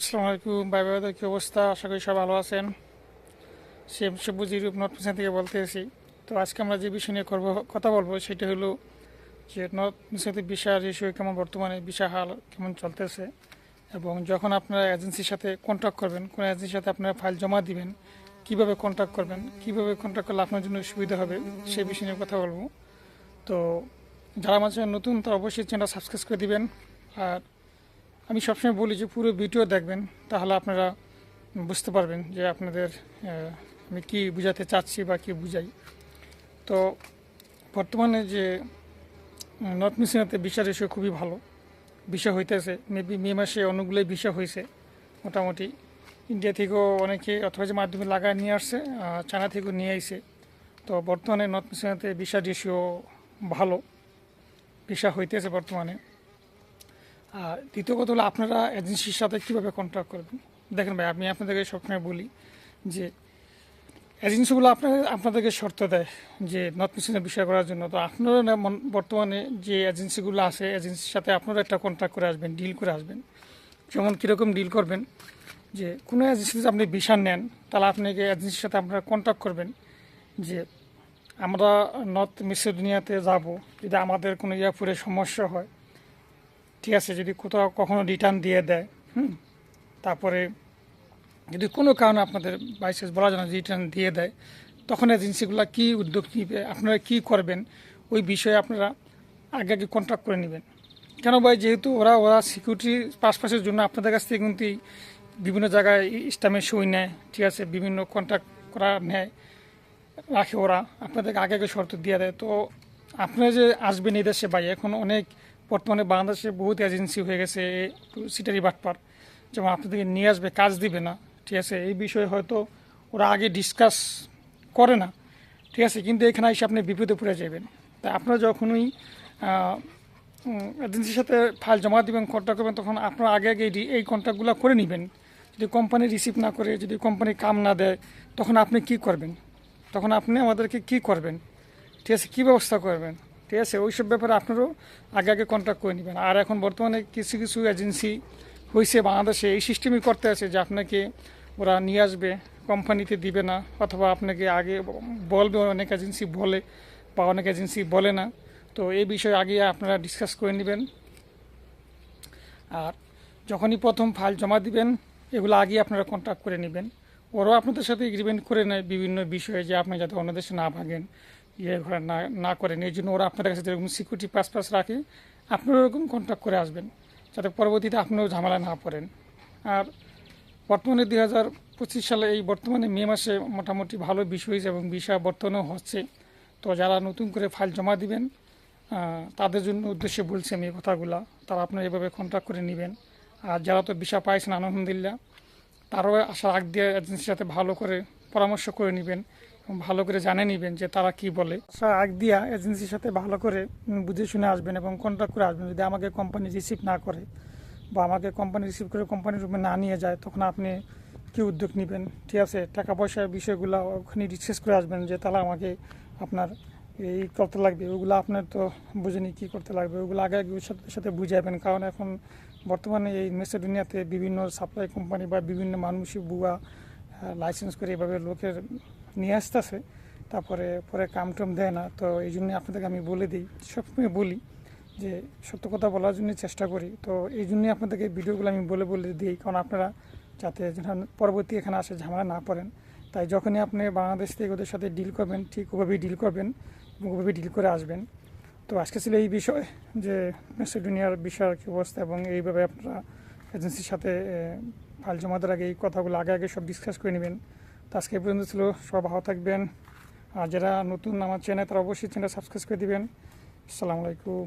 আসসালামু আলাইকুম, ভাই ভাইদের কী অবস্থা? আশা করি সব ভালো আছেন। সেম সবুজ ইউরোপ নর্থ মিশন থেকে বলতেছি তো আজকে আমরা যে বিষয় নিয়ে করব, কথা বলব সেটা হলো যে নর্থ মিশনতে বিশা রেশিও কেমন বর্তমানে বিশা হাল কেমন চলতেছে এবং যখন আপনারা এজেন্সির সাথে কন্ট্যাক্ট করবেন, কোন এজেন্সির সাথে আপনারা ফাইল জমা দিবেন, কীভাবে কন্ট্যাক্ট করবেন, কীভাবে কন্ট্যাক্ট করলে আপনার জন্য সুবিধা হবে সেই বিষয় নিয়ে কথা বলব। তো যারা আমার নতুন, তারা অবশ্যই চ্যানেল সাবস্ক্রাইব করে দিবেন। আর আমি সবসময় বলি যে পুরো ভিডিও দেখবেন, তাহলে আপনারা বুঝতে পারবেন যে আপনাদের আমি কী বুঝাতে চাচ্ছি বা কী বুঝাই। তো বর্তমানে যে নর্থ মিশনাতে বিষয় রেশিও খুবই ভালো। বিষয় হইতেছে মেবি মে মাসে অনেকগুলোই বিষয় হয়েছে মোটামুটি। ইন্ডিয়া থেকেও অনেকে অথবা যে মাধ্যমে লাগায় নিয়ে আসছে চায়না থেকেও নিয়ে আইছে। তো বর্তমানে নর্থ মিশনাতে বিষয় রেশিও ভালো বিষয় হইতেছে বর্তমানে। দ্বিতীয় কথা হলো আপনারা এজেন্সির সাথে কীভাবে কন্ট্যাক্ট করবেন? দেখেন ভাই, আমি আপনাদেরকে সবসময় বলি যে এজেন্সিগুলো আপনাদের আপনাদেরকে শর্ত দেয় যে নর্থ মিশনের বিষয় করার জন্য। তো আপনারা মন- বর্তমানে যে এজেন্সিগুলো আছে এজেন্সির সাথে আপনারা একটা কন্ট্যাক্ট করে আসবেন ডিল করে আসবেন। যেমন কীরকম ডিল করবেন যে কোনো এজেন্সিতে আপনি ভিসা নেন, তাহলে আপনাকে এজেন্সির সাথে আপনারা কন্ট্যাক্ট করবেন যে আমরা নর্থ মিসেডোনিয়াতে যাব। যদি আমাদের কোনো এয়ারপোর্টে সমস্যা হয় ঠিক আছে, যদি কোথাও কখনো রিটার্ন দিয়ে দেয়, হুম, তারপরে যদি কোনো কারণে আপনাদের বাইসেস বলা যায় রিটার্ন দিয়ে দেয়, তখন এজেন্সিগুলো কী উদ্যোগ নিবে, আপনারা কী করবেন, ওই বিষয়ে আপনারা আগে আগে কন্ট্যাক্ট করে নেবেন। কেন ভাই, যেহেতু ওরা ওরা সিকিউরিটি পাসপাসের জন্য আপনাদের কাছ থেকে কিন্তু বিভিন্ন জায়গায় স্টামে সই নেয়, ঠিক আছে, বিভিন্ন কন্ট্যাক্ট করা নেয়, রাখে ওরা, আপনাদেরকে আগে আগে শর্ত দিয়ে দেয়। তো আপনারা যে আসবেন এই দেশে ভাই, এখন অনেক বর্তমানে বাংলাদেশে বহুত এজেন্সি হয়ে গেছে সিটারি বাটপার। যেমন আপনাদেরকে নিয়ে আসবে, কাজ দিবে না, ঠিক আছে? এই বিষয়ে হয়তো ওরা আগে ডিসকাস করে না, ঠিক আছে? কিন্তু এখানে এসে আপনি বিপদে পড়ে যাবেন। তাই আপনারা যখনই এজেন্সির সাথে ফাইল জমা দিবেন কন্ট্যাক্ট করবেন, তখন আপনারা আগে আগে এই- কন্ট্যাক্টগুলো করে নেবেন। যদি কোম্পানি রিসিভ না করে, যদি কোম্পানি কাম না দেয়, তখন আপনি কি করবেন? তখন আপনি আমাদেরকে কি করবেন? ঠিক আছে? কী ব্যবস্থা করবেন? ঠিক আছে, ওইসব ব্যাপারে আপনারও আগে আগে কন্ট্যাক্ট করে নেবেন। আর এখন বর্তমানে কিছু কিছু এজেন্সি হয়েছে বাংলাদেশে, এই সিস্টেমই করতে আছে যে আপনাকে ওরা নিয়ে আসবে কোম্পানিতে দিবে না, অথবা আপনাকে আগে বলবে, অনেক এজেন্সি বলে বা অনেক এজেন্সি বলে না। তো এই বিষয়ে আগে আপনারা ডিসকাস করে নেবেন। আর যখনই প্রথম ফাইল জমা দিবেন, এগুলো আগে আপনারা কন্ট্যাক্ট করে নেবেন। ওরাও আপনাদের সাথে এগ্রিমেন্ট করে নেয় বিভিন্ন বিষয়ে যে আপনি যাতে অন্য দেশে না ভাগেন। ইয়ে না না করেন এই জন্য ওরা আপনাদের কাছে যেরকম সিকিউরিটি পাস পাস রাখে আপনারা ওরকম কন্ট্যাক্ট করে আসবেন, যাতে পরবর্তীতে আপনিও ঝামেলা না পড়েন। আর বর্তমানে দুই হাজার পঁচিশ সালে এই বর্তমানে মে মাসে মোটামুটি ভালো বিষয় হয়েছে এবং বিষয় বর্তমানেও হচ্ছে। তো যারা নতুন করে ফাইল জমা দিবেন তাদের জন্য উদ্দেশ্যে বলছি আমি এই কথাগুলা। তারা আপনারা এভাবে কন্ট্যাক্ট করে নেবেন। আর যারা তো বিষা পাইছেন, আলহামদুলিল্লাহ, তারাও আসার আগ দিয়ে এজেন্সির সাথে ভালো করে পরামর্শ করে নেবেন ভালো করে জানে নেবেন যে তারা কি বলে। আগ দিয়া এজেন্সির সাথে ভালো করে বুঝে শুনে আসবেন এবং কন্ট্যাক্ট করে আসবেন। যদি আমাকে কোম্পানি রিসিভ না করে বা আমাকে কোম্পানি রিসিভ করে কোম্পানির রুমে না নিয়ে যায়, তখন আপনি কি উদ্যোগ নেবেন? ঠিক আছে টাকা পয়সার বিষয়গুলো ওখানে ডিসকাস করে আসবেন যে তারা আমাকে আপনার এই করতে লাগবে, ওগুলো আপনার তো বুঝেনি কী করতে লাগবে, ওগুলো আগে আগে সাথে সাথে বুঝাবেন। কারণ এখন বর্তমানে এই মেসেডোনিয়াতে বিভিন্ন সাপ্লাই কোম্পানি বা বিভিন্ন মানুষই বুয়া লাইসেন্স করে এভাবে লোকের নিয়ে আসতেছে, তারপরে পরে কাম টাম দেয় না। তো এই জন্য আপনাদেরকে আমি বলে দিই, সবসময় বলি যে সত্য কথা বলার জন্য চেষ্টা করি। তো এই জন্যই আপনাদেরকে ভিডিওগুলো আমি বলে বলে দিই, কারণ আপনারা যাতে পরবর্তী এখানে আসে ঝামেলা না পড়েন। তাই যখনই আপনি বাংলাদেশ থেকে ওদের সাথে ডিল করবেন, ঠিক ওভাবেই ডিল করবেন, এবং ওভাবেই ডিল করে আসবেন। তো আজকে ছিল এই বিষয় যে মেসিডোনিয়ার বিষয়ের কী অবস্থা, এবং এইভাবে আপনারা এজেন্সির সাথে ফাইল জমা দেওয়ার আগে এই কথাগুলো আগে আগে সব ডিসকাস করে নেবেন। তো আজকে পর্যন্ত ছিল সব ভালো থাকবেন। আর যারা নতুন আমার চ্যানেল তারা অবশ্যই চ্যানেল সাবস্ক্রাইব করে দেবেন। আসসালামু আলাইকুম।